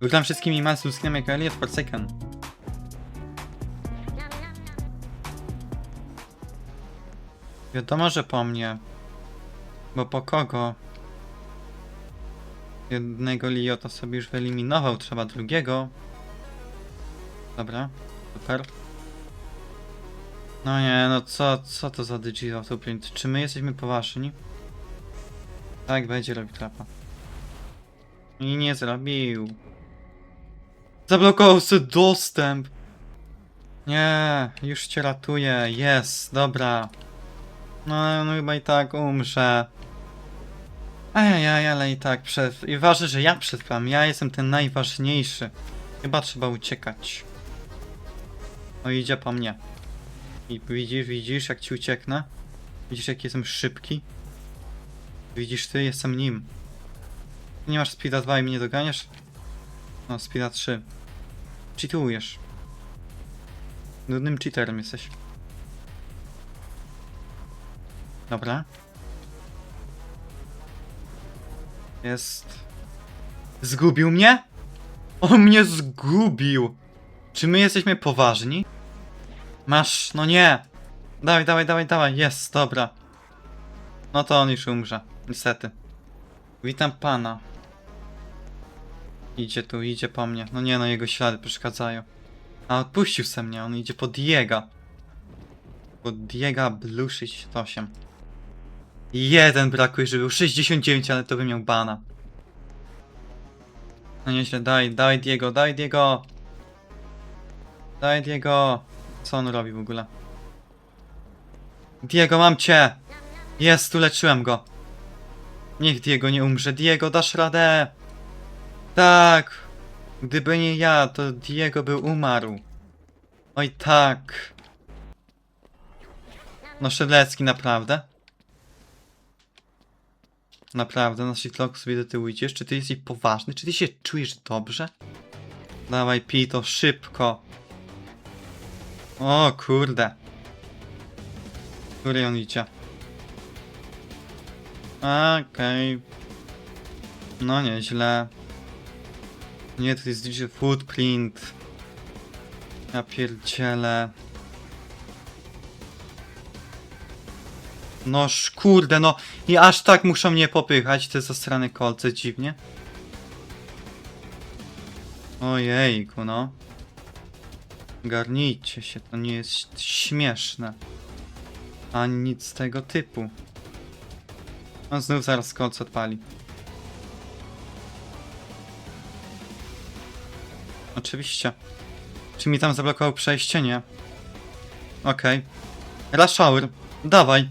Wygram wszystkimi mas ludzkimi jak Elliot Forsaken. Wiadomo, że po mnie. Bo po kogo? Jednego Lio to sobie już wyeliminował, trzeba drugiego. Dobra, super. No nie, no co, co to za Digital Blueprint? Czy my jesteśmy poważni? Tak, będzie robił trapa. I nie zrobił. Zablokował sobie dostęp. Nie, już cię ratuję. Jest, dobra. No, no chyba i tak umrze. Ajajaj, ale i tak przed... I ważne, że ja przetrwam. Ja jestem ten najważniejszy. Chyba trzeba uciekać. No idzie po mnie. I widzisz, widzisz jak ci ucieknę? Widzisz jak jestem szybki? Widzisz ty, jestem nim. Nie masz speeda 2 i mnie doganiasz? No, speeda 3. Cheatujesz. Nudnym cheaterem jesteś. Dobra. Jest. Zgubił mnie? On mnie zgubił! Czy my jesteśmy poważni? Masz, no nie! Dawaj, dawaj, dawaj, dawaj, jest, dobra. No to on już umrze, niestety. Witam pana. Idzie tu, idzie po mnie. No nie no, jego ślady przeszkadzają. A odpuścił se mnie, on idzie po Diega. Po Diega Blue 68. Jeden brakuje, żeby był 69, ale to by miał bana. No nieźle, daj, daj Diego, daj Diego! Daj Diego! Co on robi w ogóle? Diego, mam cię! Jest, uleczyłem go. Niech Diego nie umrze. Diego, dasz radę! Tak! Gdyby nie ja, to Diego by umarł. Oj tak. No Szedlecki, naprawdę? Naprawdę, na shitlock sobie do tyłu idziesz? Czy ty jesteś poważny? Czy ty się czujesz dobrze? Dawaj, pij to szybko. O kurde. Który on idzie? Okej. No nieźle. Nie, to jest DJ Footprint. Ja pierdzielę. Noż kurde, no i aż tak muszą mnie popychać te zastrane kolce, dziwnie. Ojejku, no. Garnijcie się, to nie jest śmieszne. Ani nic tego typu. On znów zaraz kolce odpali. Oczywiście. Czy mi tam zablokował przejście? Nie. Okej. Okay. Rush hour. Dawaj.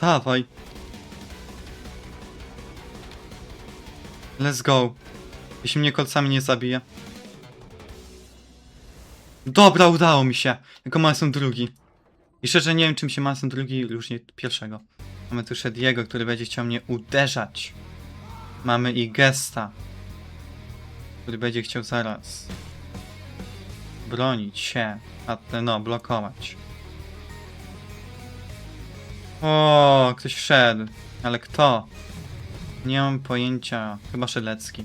Dawaj. Let's go. Jeśli mnie kolcami nie zabije. Dobra, udało mi się. Jako Mason drugi. I szczerze nie wiem czym się Mason drugi różni pierwszego. Mamy tu Shediego, który będzie chciał mnie uderzać. Mamy i Gesta, który będzie chciał zaraz bronić się, a te, no, blokować. O, ktoś wszedł. Ale kto? Nie mam pojęcia. Chyba Szylecki.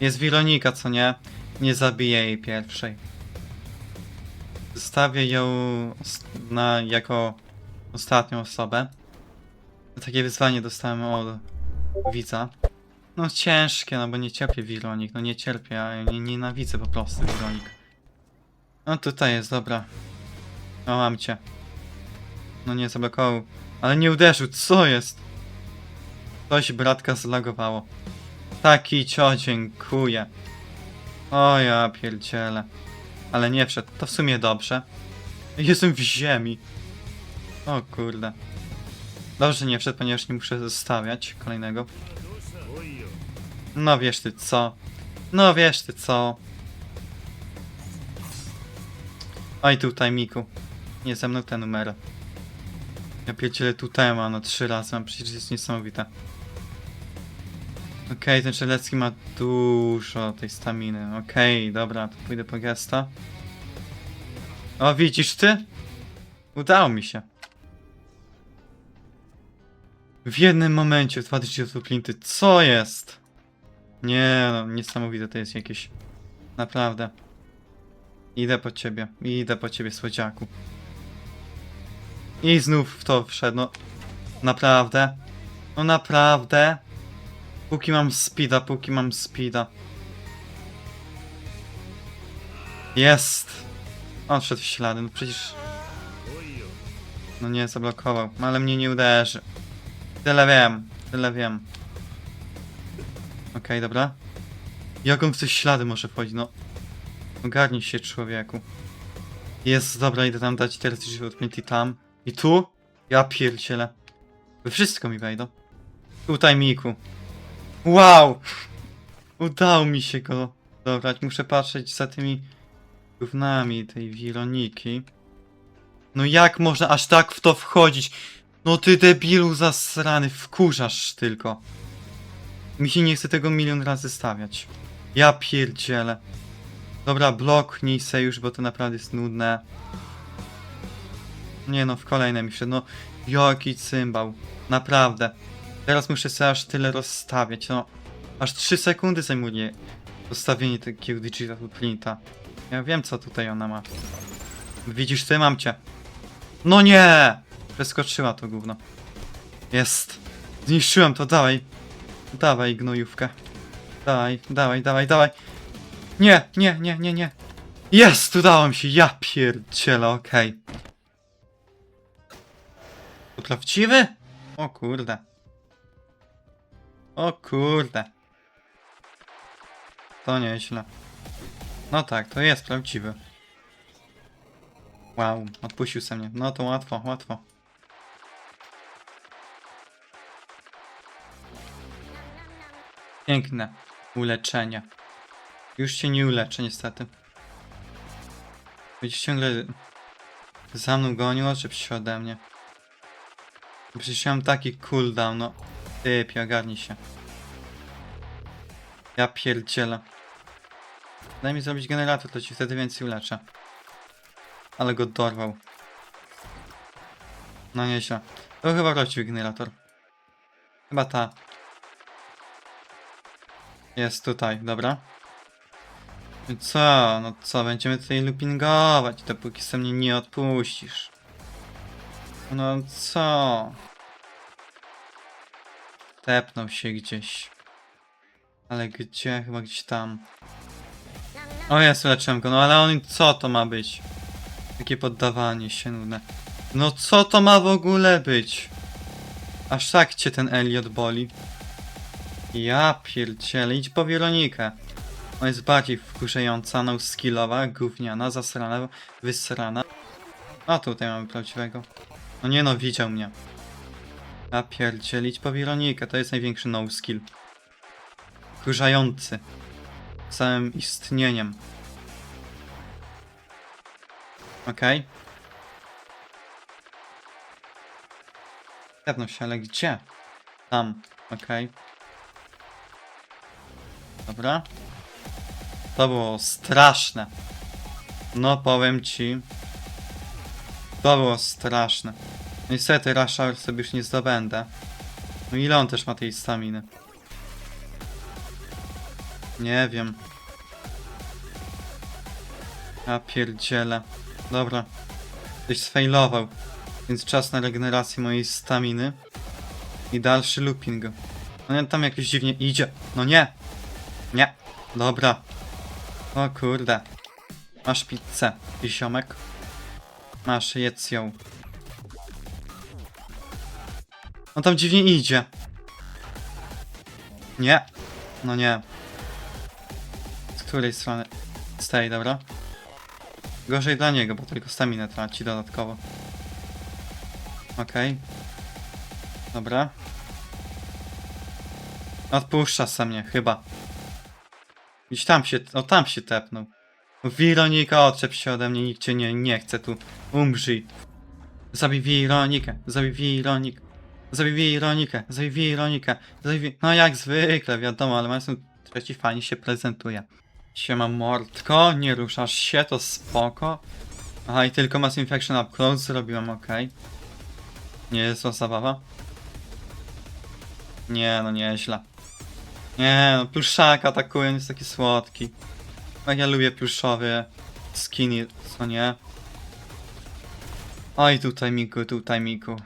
Jest Wironika, co nie? Nie zabiję jej pierwszej. Zostawię ją na, jako ostatnią osobę. Takie wyzwanie dostałem od widza. No ciężkie, no bo nie cierpię Wironik, no nie cierpię, nie nienawidzę po prostu Wironik. No tutaj jest, dobra. O, mam cię. No nie, zablokował. Ale nie uderzył, co jest? Coś bratka zlagowało. Taki cio, dziękuję. O ja pierdzielę. Ale nie wszedł, to w sumie dobrze. Jestem w ziemi. O kurde. Dobrze, nie wszedł, ponieważ nie muszę zostawiać kolejnego. No wiesz ty co. No wiesz ty co. Oj tutaj Miku. Nie ze mną te numery. Ja pierdzielę tutaj ma no trzy razy, mam przecież jest niesamowite. Okej, ten Czelecki ma dużo tej staminy. Okej, dobra, to pójdę po gesta. O, widzisz ty? Udało mi się. W jednym momencie dwa digital printy. Co jest? Nie no, niesamowite to jest jakieś. Naprawdę. Idę po ciebie. Idę po ciebie, słodziaku. I znów w to wszedł, no. Naprawdę. No naprawdę. Póki mam speeda, póki mam speeda. Jest! On wszedł w ślady, no przecież... No nie, zablokował, ale mnie nie uderzy. Tyle wiem, tyle wiem. Okej, dobra. Jak w te ślady może wchodzić, no. Ogarnij się, człowieku. Jest, dobra, idę tam dać teraz już odpięty tam. I tu? Ja pierdzielę. We wszystko mi wejdą. Tutaj, Miku. Wow! Udało mi się go dobrać. Muszę patrzeć za tymi gównami tej Wironiki. No jak można aż tak w to wchodzić? No ty debilu zasrany, wkurzasz tylko. Mi się nie chce tego milion razy stawiać. Ja pierdzielę. Dobra, bloknij se już, bo to naprawdę jest nudne. Nie no, w kolejne mi wszedł. No, jaki cymbał. Naprawdę. Teraz muszę sobie aż tyle rozstawiać. No, aż 3 sekundy zajmuje rozstawienie takiego digital printa. Ja wiem, co tutaj ona ma. Widzisz ty, mam cię. No nie! Przeskoczyła to gówno. Jest. Zniszczyłem to, dawaj. Dawaj, gnojówkę. Dawaj, dawaj, dawaj, dawaj. Nie, nie, nie, nie, nie. Jest, udało mi się, ja pierdzielę, okej. To prawdziwy? O kurde. O kurde. To nieźle. No tak, to jest prawdziwy. Wow, odpuścił se mnie. No to łatwo, łatwo. Piękne uleczenie. Już się nie uleczę niestety. Będziesz ciągle za mną gonił, oczep się ode mnie. Przecież mam taki cooldown, no. Typie, ogarnij się. Ja pierdzielę. Daj mi zrobić generator, to ci wtedy więcej uleczę. Ale go dorwał. No nieźle. To chyba właściwy generator. Chyba ta. Jest tutaj, dobra. I co? No co, będziemy tutaj loopingować, dopóki sam mnie nie odpuścisz. No co? Tepnął się gdzieś. Ale gdzie? Chyba gdzieś tam. O jest, uleczyłem go. No ale on co to ma być? Takie poddawanie się nudne. No co to ma w ogóle być? Aż tak cię ten Elliot boli. Ja pierdzielę, idź po Weronikę. Ona jest bardziej wkurzająca, no skillowa, gówniana, zasrana, wysrana. A tutaj mamy prawdziwego. No nie no, widział mnie. Ja pierdzielę, idź po Weronikę, to jest największy no skill. Wkurzający. Całym istnieniem. Okej. Pewno się, ale gdzie? Tam, okej. Dobra. To było straszne. No powiem ci. To było straszne. Niestety Rush Hour sobie już nie zdobędę. No ile on też ma tej staminy? Nie wiem. Ja pierdzielę. Dobra. Ktoś sfailował. Więc czas na regenerację mojej staminy. I dalszy looping. No nie, tam jakoś dziwnie idzie. No nie! Nie. Dobra. O kurde. Masz pizzę, ziomek. Masz, jedz ją. No tam dziwnie idzie. Nie. No nie. Z której strony? Z tej, dobra. Gorzej dla niego, bo tylko staminę traci dodatkowo. Okej. Dobra. Odpuszcza se mnie, chyba. Gdzieś tam się, o tam się tepnął. Wironika, odczep się ode mnie, nikt cię nie, nie chce tu. Umrzyj. Zabij Wironikę, zabij Wironik. Zabij Wironikę, zabij Wironikę, zabij... No jak zwykle, wiadomo, ale Mason trzeci fajnie się prezentuje. Siema mordko, nie ruszasz się, to spoko. Aha, i tylko Mass Infection Up Close zrobiłem, okej. Nie jest to zabawa. Nie, no nieźle. Nie, no pluszak atakuje, on jest taki słodki. Jak ja lubię pluszowe skiny, co nie? Oj, tutaj Miku, tutaj Miku.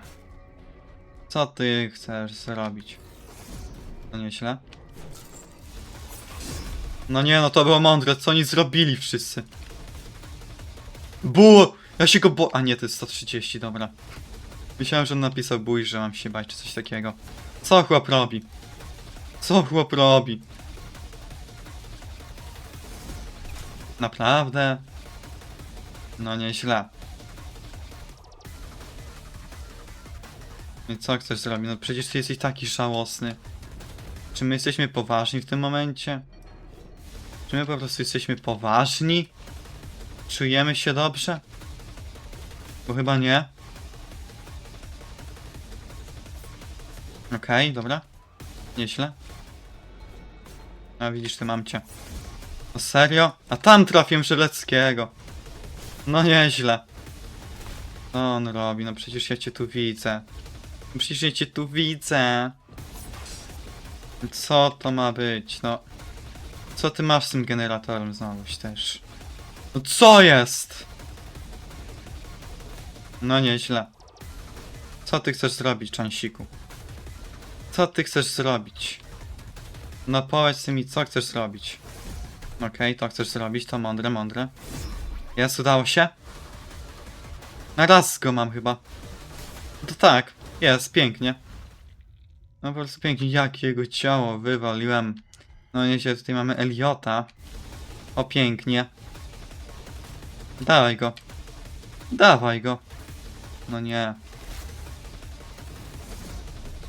Co ty chcesz zrobić? No nieźle. No nie, no to było mądre, co oni zrobili wszyscy? Bu! Ja się go bo... A nie, to jest 130, dobra. Myślałem, że on napisał bój, że mam się bać, czy coś takiego. Co chłop robi? Co chłop robi? Naprawdę? No nieźle. I co chcesz zrobić? No przecież ty jesteś taki żałosny. Czy my jesteśmy poważni w tym momencie? Czy my po prostu jesteśmy poważni? Czujemy się dobrze? Bo chyba nie. Okej, dobra. Nieźle. A widzisz, ty mam cię. No serio? A tam trafiłem Żeleckiego. No nieźle. Co on robi? No przecież ja cię tu widzę. No Przecież ja cię tu widzę. Co to ma być? No. Co ty masz z tym generatorem znowuś też? No co jest? No nieźle. Co ty chcesz zrobić, Czansiku? Co ty chcesz zrobić? No powiedz mi, co chcesz zrobić. Okej, to chcesz zrobić, to mądre, mądre. Jest, udało się? Na raz go mam chyba. To tak, jest, pięknie. No po prostu pięknie, jakie jego ciało wywaliłem. No nieźle, tutaj mamy Eliota. O, pięknie. Dawaj go. Dawaj go. No nie.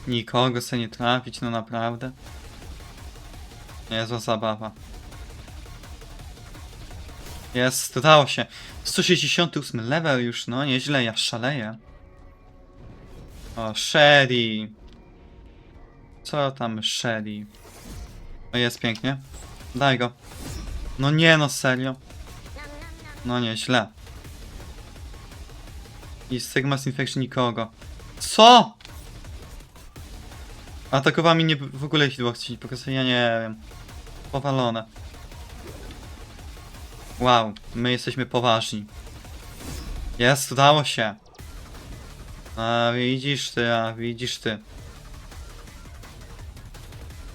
Nikogo sobie nie trafić, no naprawdę. Niezła zabawa. Jest, udało się. 168 level już, no nieźle, ja szaleję. O, Sherry. Co tam Sherry? O, jest pięknie. Daj go. No nie, no serio. No nieźle. I Sigma's Infection nikogo. Co? Atakowała mi nie, w ogóle hitbox nie pokazuje, ja nie wiem. Powalone. Wow, my jesteśmy poważni. Jest, udało się. A widzisz ty, a widzisz ty.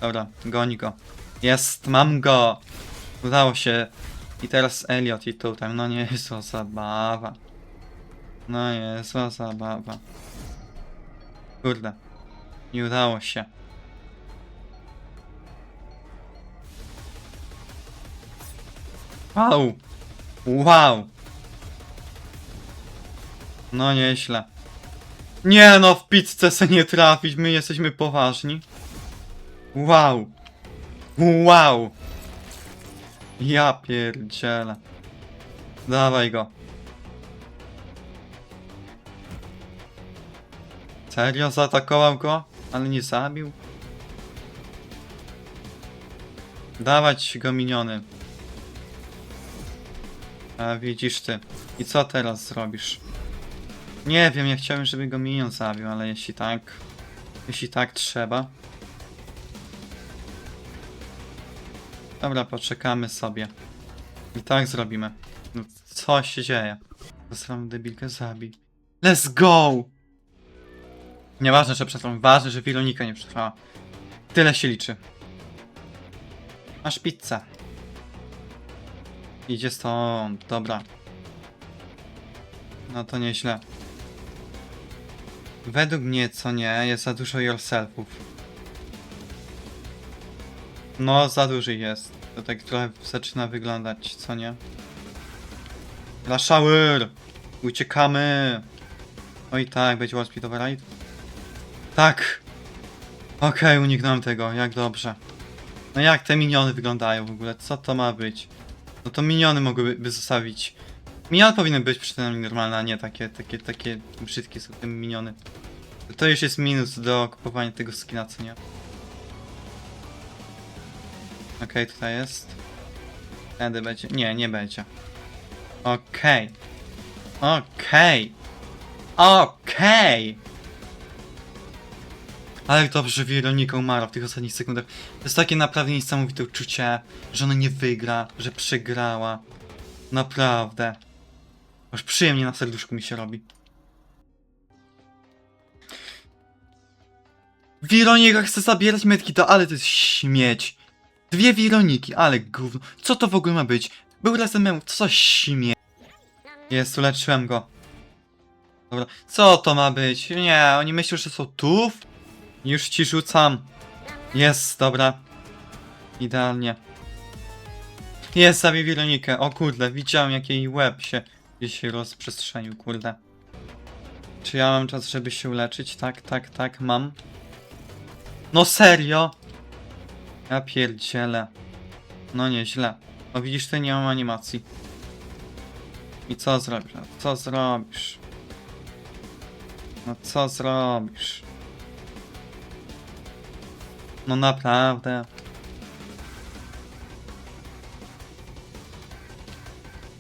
Dobra, goni go. Jest, mam go! Udało się. I teraz Elliot i tutaj. No nie jest to zabawa. No jest to zabawa. Kurde. Nie udało się. Wow! Wow! No nieźle. Nie no, w pizzę se nie trafić, my jesteśmy poważni. Wow! Wow! Ja pierdzielę. Dawaj go. Serio zaatakował go, ale nie zabił? Dawać go miniony. A widzisz ty. I co teraz zrobisz? Nie wiem, ja chciałem, żeby go minion zabił, ale jeśli tak... Jeśli tak trzeba... Dobra, poczekamy sobie. I tak zrobimy. No, co się dzieje? Zasram debilkę zabij. Let's go! Nieważne, że przetrwam. Ważne, że Wilonika nie przetrwała. Tyle się liczy. Masz pizzę. Idzie stąd, dobra. No to nieźle. Według mnie, co nie, jest za dużo yourselfów. No, za duży jest. To tak trochę zaczyna wyglądać, co nie? Lashower! Uciekamy! Oj tak, będzie War Speed Override? Tak! Okej, uniknąłem tego, jak dobrze. No jak te miniony wyglądają w ogóle? Co to ma być? No to miniony mogłyby by zostawić. Miniony powinny być przynajmniej normalne, a nie takie, takie, takie brzydkie są te miniony. To już jest minus do kupowania tego skina, co nie? Okej, tutaj jest. Tędy będzie. Nie, nie będzie. Okej. Okej. Okej. Ale dobrze, Weronika umarła w tych ostatnich sekundach. To jest takie naprawdę niesamowite uczucie, że ona nie wygra, że przegrała. Naprawdę. Aż przyjemnie na serduszku mi się robi. Wironika chce zabierać Medkita, ale to jest śmieć. Dwie Wironiki, ale gówno. Co to w ogóle ma być? Był razem memu, co za śmieć. Jest, uleczyłem go. Dobra, co to ma być? Nie, oni myślą, że są tu? Już ci rzucam. Jest, dobra. Idealnie. Jest, zabiję Weronikę. O kurde, widziałem jak jej łeb się gdzieś rozprzestrzenił, kurde. Czy ja mam czas, żeby się uleczyć? Tak, tak, tak, mam. No serio? Ja pierdzielę. No nieźle. No widzisz, ty nie mam animacji. I co zrobisz? Co zrobisz? No co zrobisz? No naprawdę.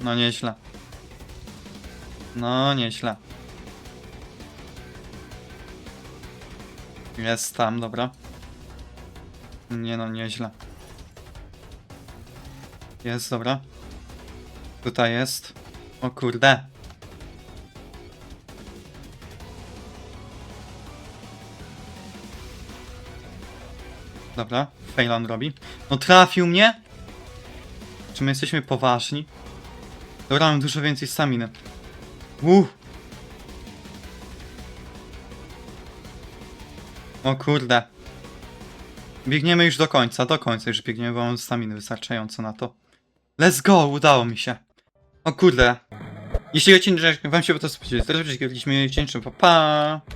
No nieźle. No nieźle. Jest tam, dobra. Nie no, nieźle. Jest, dobra. Tutaj jest. O kurde. Dobra, fail on robi. No trafił mnie? Czy my jesteśmy poważni? Dobra, mam dużo więcej staminy. Uff. O kurde. Biegniemy już do końca, do końca już biegniemy, bo mam staminy wystarczająco na to. Let's go, udało mi się. O kurde. Jeśli odcinek wam się po to to oczywiście kliknijmy pa pa.